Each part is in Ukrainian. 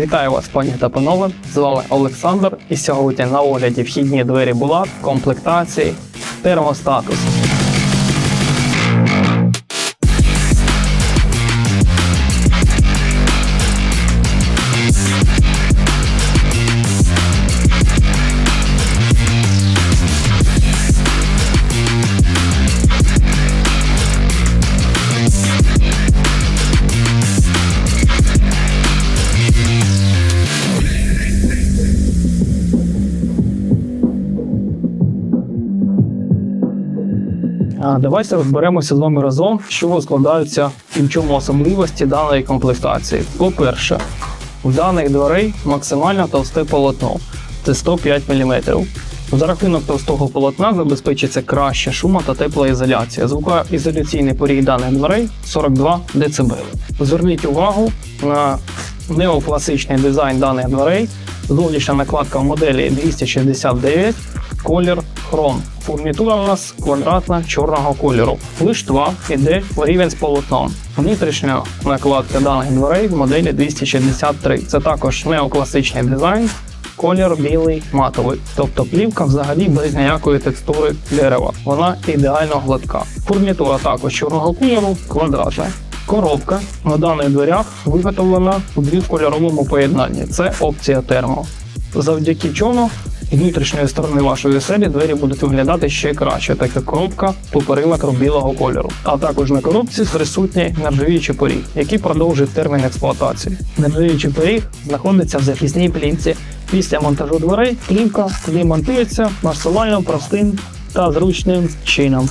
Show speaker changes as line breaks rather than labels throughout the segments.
Вітаю вас, пані та панове. З вами Олександр. І сьогодні на огляді вхідні двері була комплектації, термостатус. Давайте розберемося з вами разом, чого складаються і в чому особливості даної комплектації. По-перше, у даних дверей максимально товсте полотно це 105 мм. За рахунок товстого полотна забезпечиться краща шума та теплоізоляція. Звукоізоляційний поріг даних дверей 42 дБ. Зверніть увагу на неокласичний дизайн даних дверей. Зовнішня накладка в моделі 269, колір хром. Фурнітура у нас квадратна чорного кольору. Лиштва йде в рівень з полотном. Внутрішня накладка даних дверей в моделі 263. Це також неокласичний дизайн, колір білий матовий. Тобто плівка взагалі без ніякої текстури дерева. Вона ідеально гладка. Фурнітура також чорного кольору, квадратна. Коробка на даних дверях виготовлена у двокольоровому поєднанні. Це опція термо. Завдяки чому внутрішньої сторони вашої оселі двері будуть виглядати ще краще, так як коробка по периметру білого кольору. А також на коробці присутній нержавіючий поріг, який продовжує термін експлуатації. Нержавіючий поріг знаходиться в захисній плінці. Після монтажу дверей плівка тоді монтується максимально простим та зручним чином.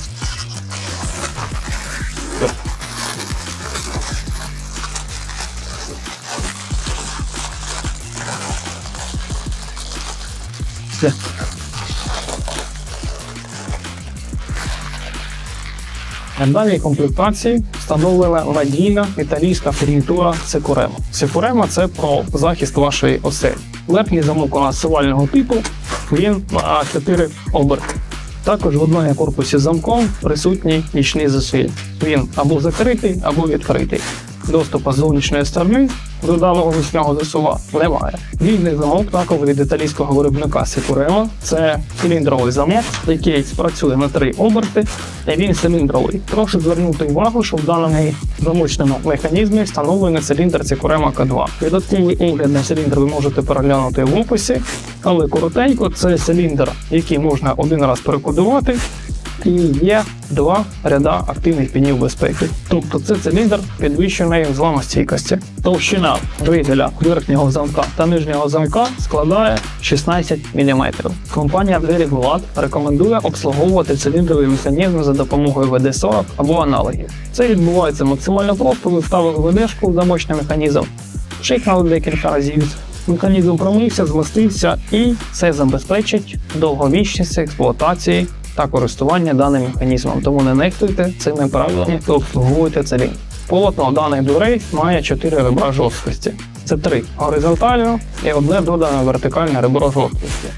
На даній комплектації встановлена надійна італійська фурнітура Секурема. Секурема це про захист вашої оселі. Верхній замок у нас сувального типу, він на 4 оберти. Також в одному корпусі замком присутній нічний засиль. Він або закритий, або відкритий. Доступу з зовнішньої сторони до даного вісняного засува немає. Вільний замок також від італійського виробника Securema. Це циліндровий замок, який працює на три оберти, і він циліндровий. Прошу звернути увагу, що в даному замочному механізмі встановлений циліндр Securema K2. Додатковий огляд на циліндр ви можете переглянути в описі, але коротенько це циліндр, який можна один раз перекодувати. І є два ряда активних пінів безпеки. Тобто це циліндр підвищеної зламостійкості. Товщина двигеля верхнього замка та нижнього замка складає 16 мм. Компанія Двері Булат рекомендує обслуговувати циліндровий механізм за допомогою ВД-40 або аналогів. Це відбувається максимально просто. Ви вставили ВДшку в замочний механізм, шикнули декілька разів. Механізм промився, змастився і це забезпечить довговічність експлуатації та користування даним механізмом. Тому не нехтуйте цими правилами та обслуговуйте цілі. Полотно даних дверей має 4 ребра жорсткості. Це три горизонтально і одне додане вертикальне ребро жорсткості.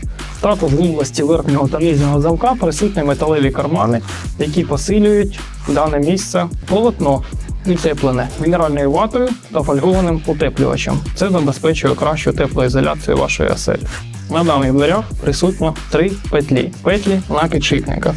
Також в області верхнього та нижнього замка присутні металеві кармани, які посилюють дане місце полотно утеплене мінеральною ватою та фольгованим утеплювачем. Це забезпечує кращу теплоізоляцію вашої оселі. На даних дверях присутні три петлі петлі на підшипниках.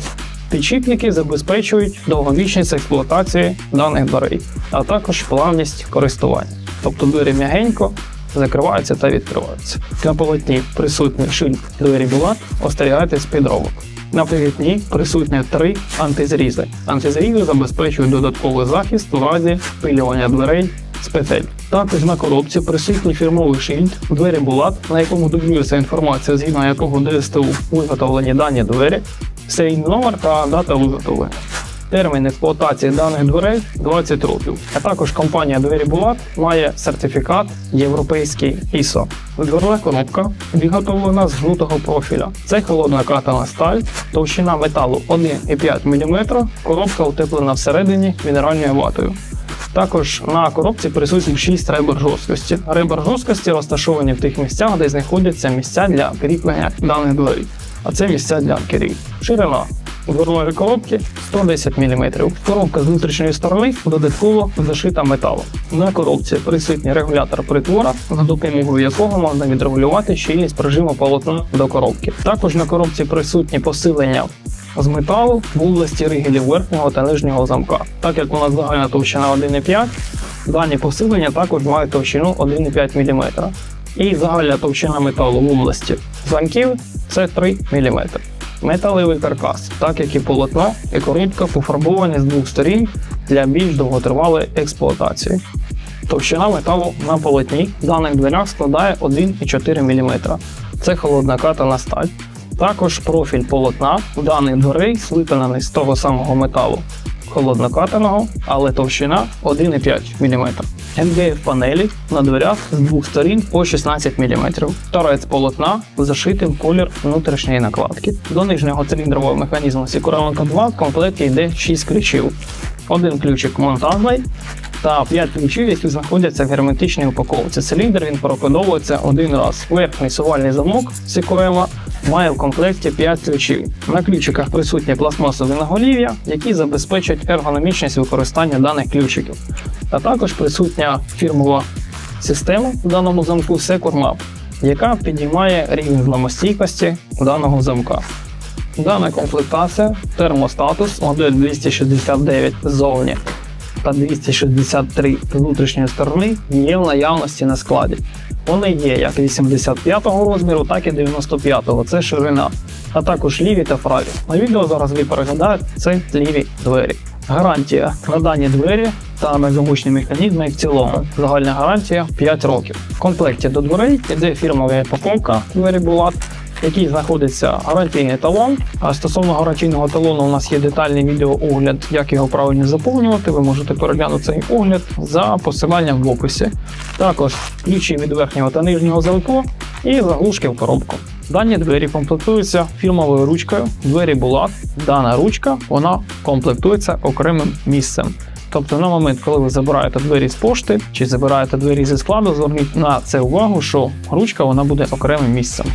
Підшипники забезпечують довговічність експлуатації даних дверей, а також плавність користування. Тобто двері м'ягенько закриваються та відкриваються. На полотні присутній шильд двері Булат, остерігайтесь підробок. На полотні присутні три антизрізи. Антизрізи забезпечують додатковий захист у разі впилювання дверей з петель. Також на коробці присутній фірмовий шильд двері Булат, на якому дублюється інформація, згідно якого ДСТУ виготовлені дані двері, серійний номер та дата виготовлення. Термін експлуатації даних дверей 20 років. А також компанія Двері Булат має сертифікат європейський ISO. Дверна коробка виготовлена з жлутого профіля. Це холодна катана сталь, товщина металу 1,5 мм, коробка утеплена всередині мінеральною ватою. Також на коробці присутні 6 ребер жорсткості. Ребер жорсткості розташовані в тих місцях, де знаходяться місця для кріплення даних дверей. А це місця для анкерів. Ширина горлові коробки 110 мм. Коробка з внутрішньої сторони додатково зашита металом. На коробці присутній регулятор притвора, за допомогою якого можна відрегулювати щільність прижиму полотна до коробки. Також на коробці присутні посилення з металу в області ригелів верхнього та нижнього замка. Так як у нас загальна товщина 1,5, дані посилення також мають товщину 1,5 мм. І загальна товщина металу в області замків це 3 мм. Металевий каркас, так як і полотно, і коробка пофарбовані з двох сторін для більш довготривалої експлуатації. Товщина металу на полотні в даних дверях складає 1,4 мм. Це холодна катана сталь. Також профіль полотна даних дверей випинаний з того самого металу холоднокатаного, але товщина 1,5 мм. МДФ панелі на дверях з двох сторін по 16 мм. Торець полотна зашитий в колір внутрішньої накладки. До нижнього циліндрового механізму Сікуранка 2 в комплекті йде 6 ключів. Один ключик монтажний та 5 ключів, які знаходяться в герметичній упаковці. Циліндр він прокодовується один раз. Верхній сувальний замок Сікурема має в комплекті 5 ключів. На ключиках присутні пластмасові наголів'я, які забезпечують ергономічність використання даних ключиків. А також присутня фірмова система в даному замку Securmap, яка підіймає рівень зламостійкості даного замка. Дана комплектація термостатус модель 269 ззовні та 263 з внутрішньої сторони є в наявності на складі. Вони є як 85-го розміру, так і 95-го, це ширина, а також ліві та праві. На відео зараз ви переглядаєте це ліві двері. Гарантія на дані двері та замочні механізми в цілому. Загальна гарантія 5 років. В комплекті до дверей йде фірмова упаковка двері Булат, в якій знаходиться гарантійний талон. А стосовно гарантійного талону, у нас є детальний відеоогляд, як його правильно заповнювати. Ви можете переглянути цей огляд за посиланням в описі. Також ключі від верхнього та нижнього замку і заглушки в коробку. Дані двері комплектуються фірмовою ручкою. Двері Булат. Дана ручка вона комплектується окремим місцем. Тобто на момент, коли ви забираєте двері з пошти чи забираєте двері зі складу, зверніть на це увагу, що ручка вона буде окремим місцем.